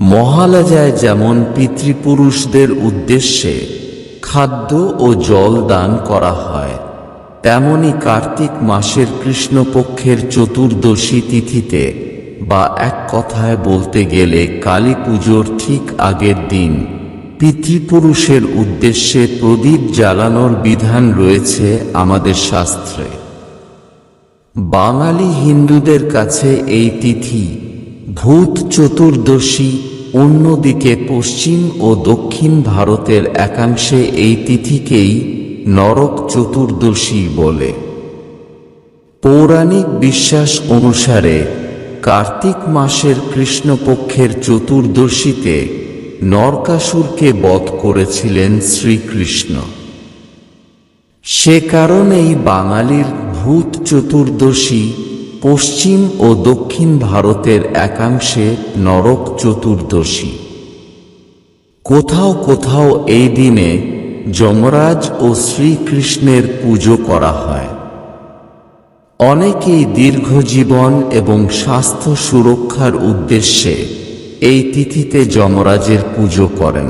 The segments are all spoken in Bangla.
মহালজায় যেমন পিতৃপুরুষদের উদ্দেশ্যে খাদ্য ও জল দান করা হয়, তেমনি কার্তিক মাসের কৃষ্ণপক্ষের চতুর্দশী তিথিতে বা এক কথায় বলতে গেলে কালী পুজোর ঠিক আগের দিন পিতৃপুরুষের উদ্দেশ্যে প্রদীপ জ্বালানোর বিধান রয়েছে আমাদের শাস্ত্রে। বাঙালি হিন্দুদের কাছে এই তিথি ভূত চতুর্দশী অন্যদিকে পশ্চিম ও দক্ষিণ ভারতের একাংশে এই তিথিকেই নরক চতুর্দশী বলে। পৌরাণিক বিশ্বাস অনুসারে কার্তিক মাসের কৃষ্ণপক্ষের চতুর্দশীতে নরকাসুরকে বধ করেছিলেন শ্রীকৃষ্ণ। সে কারণেই বাঙালির ভূত চতুর্দশী পশ্চিম ও দক্ষিণ ভারতের একাংশে নরক চতুর্দশী। কোথাও কোথাও এই দিনে যমরাজ ও শ্রীকৃষ্ণের পুজো করা হয়। অনেকেই দীর্ঘজীবন এবং স্বাস্থ্য সুরক্ষার উদ্দেশ্যে এই তিথিতে যমরাজের পুজো করেন।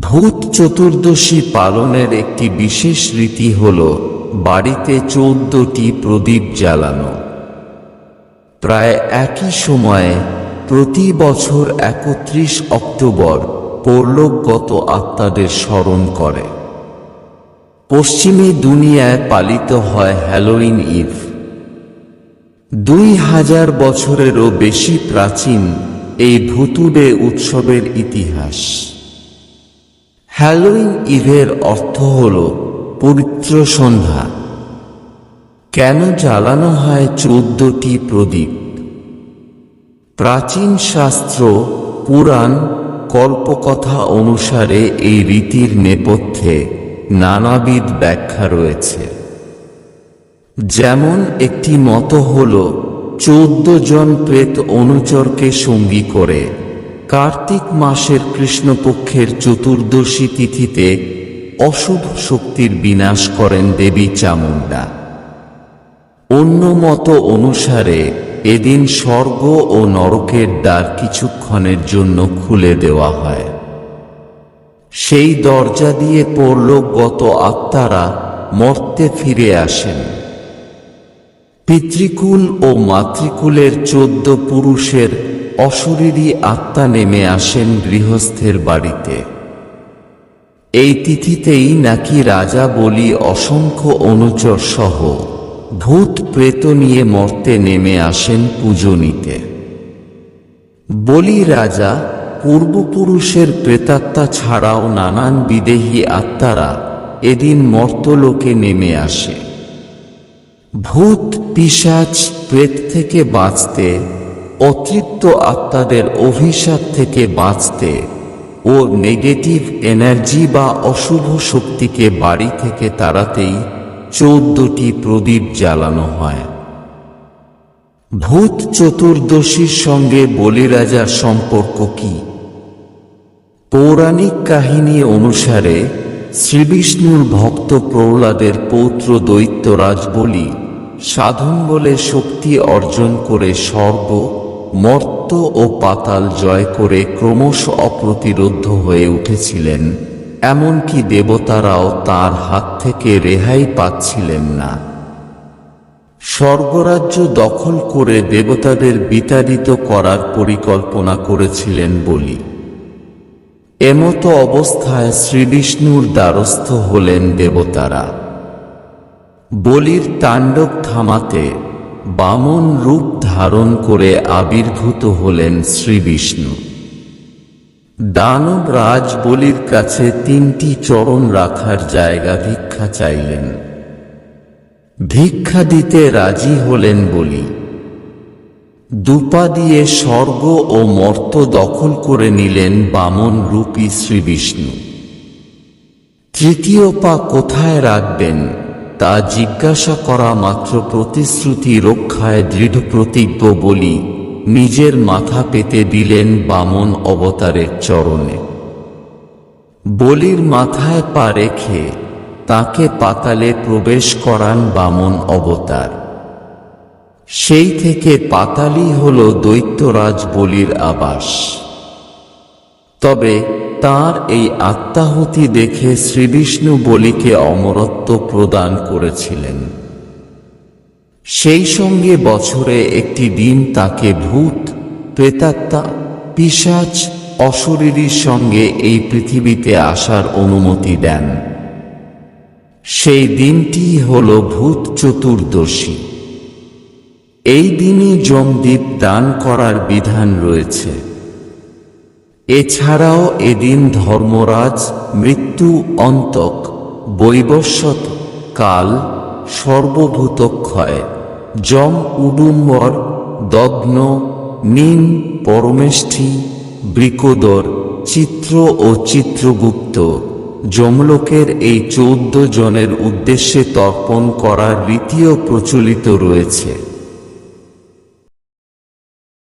ভূত চতুর্দশী পালনের একটি বিশেষ রীতি হল বাড়িতে চৌদ্দটি প্রদীপ জ্বালানো। প্রায় একই সময়ে প্রতি বছর একত্রিশ অক্টোবর পরলোকগত আত্মাদের স্মরণ করে। পশ্চিমী দুনিয়ায় পালিত হয় হ্যালোইন ইভ। দুই হাজার বছরেরও বেশি প্রাচীন এই ভুতুডে উৎসবের ইতিহাস। হ্যালোইন ইভের অর্থ হল পবিত্র সন্ধ্যা। কেন জ্বালানো হয় চোদ্দটি প্রদীপ? প্রাচীন শাস্ত্র, পুরাণ, কল্পকথা অনুসারে এই রীতির নেপথ্যে নানাবিধ ব্যাখ্যা রয়েছে। যেমন একটি মত হল, চৌদ্দ জন প্রেত অনুচরকে সঙ্গী করে কার্তিক মাসের কৃষ্ণপক্ষের চতুর্দশী তিথিতে অশুভ শক্তির বিনাশ করেন দেবী চামুণ্ডা। অন্য মত অনুসারে, এদিন স্বর্গ ও নরকের দ্বার কিছুক্ষণের জন্য খুলে দেওয়া হয়। সেই দরজা দিয়ে পরলোকগত আত্মারা মর্তে ফিরে আসেন। পিতৃকুল ও মাতৃকুলের চোদ্দ পুরুষের অশরীরী আত্মা নেমে আসেন গৃহস্থের বাড়িতে। এই তিথিতেই নাকি রাজা বলি অসংখ্য অনুচর সহ ভূত প্রেত নিয়ে মর্তে নেমে আসেন পুজো নিতে। বলি রাজা, পূর্বপুরুষের প্রেতাত্মা ছাড়াও নানান বিদেহী আত্মারা এদিন মর্তলোকে নেমে আসে। ভূত পিসাচ প্রেত থেকে বাঁচতে, অতৃপ্ত আত্মাদের অভিশাপ থেকে বাঁচতে ও নেগেটিভ এনার্জি বা অশুভ শক্তিকে বাড়ি থেকে তাড়াতেই চৌদ্দটি প্রদীপ জ্বালানো হয়। ভূত চতুর্দশীর সঙ্গে বলিরাজার সম্পর্ক কি? পৌরাণিক কাহিনী অনুসারে শ্রীবিষ্ণুর ভক্ত প্রহ্লাদের পৌত্র দৈত্যরাজ বলি, সাধন বলে শক্তি অর্জন করে স্বর্গ মর্ত ও পাতাল জয় করে ক্রমশ অপ্রতিরোধ হয়ে উঠেছিলেন, এমনকি দেবতারাও তার হাত থেকে রেহাই পাচ্ছিলেন না। স্বর্গরাজ্য দখল করে দেবতাদের বিতাড়িত করার পরিকল্পনা করেছিলেন বলি। এমতো অবস্থায় শ্রীবিষ্ণুর দ্বারস্থ হলেন দেবতারা। বলির তাণ্ডব থামাতে বামন রূপ ধারণ করে আবির্ভূত হলেন শ্রীবিষ্ণু। দানব রাজ বলির কাছে তিনটি চরণ রাখার জায়গা ভিক্ষা চাইলেন। ভিক্ষা দিতে রাজি হলেন বলি, দুপা দিয়ে স্বর্গ ও মর্ত দখল করে নিলেন বামন রূপী শ্রীবিষ্ণু। তৃতীয় পা কোথায় রাখবেন? তা জিজ্ঞাসা করা মাত্র প্রতিশ্রুতি রক্ষায় দৃঢ় প্রতিজ্ঞ বলি, নিজের মাথা পেতে দিলেন বামন অবতারের চরণে। বলির মাথায় পা রেখে তাকে পাতালে প্রবেশ করান বামন অবতার। সেই থেকে পাতালি হল দৈত্যরাজ বলির আবাস। তবে তার এই আত্মাহুতি দেখে শ্রীবিষ্ণু বলিকে অমরত্ব প্রদান করেছিলেন। সেই সঙ্গে বছরে একটি দিন তাকে ভূত, প্রেতাত্মা, পিশাচ, অশরীরীর সঙ্গে এই পৃথিবীতে আসার অনুমতি দেন। সেই দিনটি হল ভূত চতুর্দশী। এই দিনই যমদ্বীপ দান করার বিধান রয়েছে। এছাড়াও এদিন ধর্মরাজ মৃত্যু অন্তক বৈবস্বত কাল সর্বভূতক্ষয় যম উডুম্বর দগ্ন নীন পরমেষ্ঠী বৃকোদর চিত্র ও চিত্রগুপ্ত যমলোকের এই চৌদ্দ জনের উদ্দেশ্যে তর্পণ করার রীতিও প্রচলিত রয়েছে।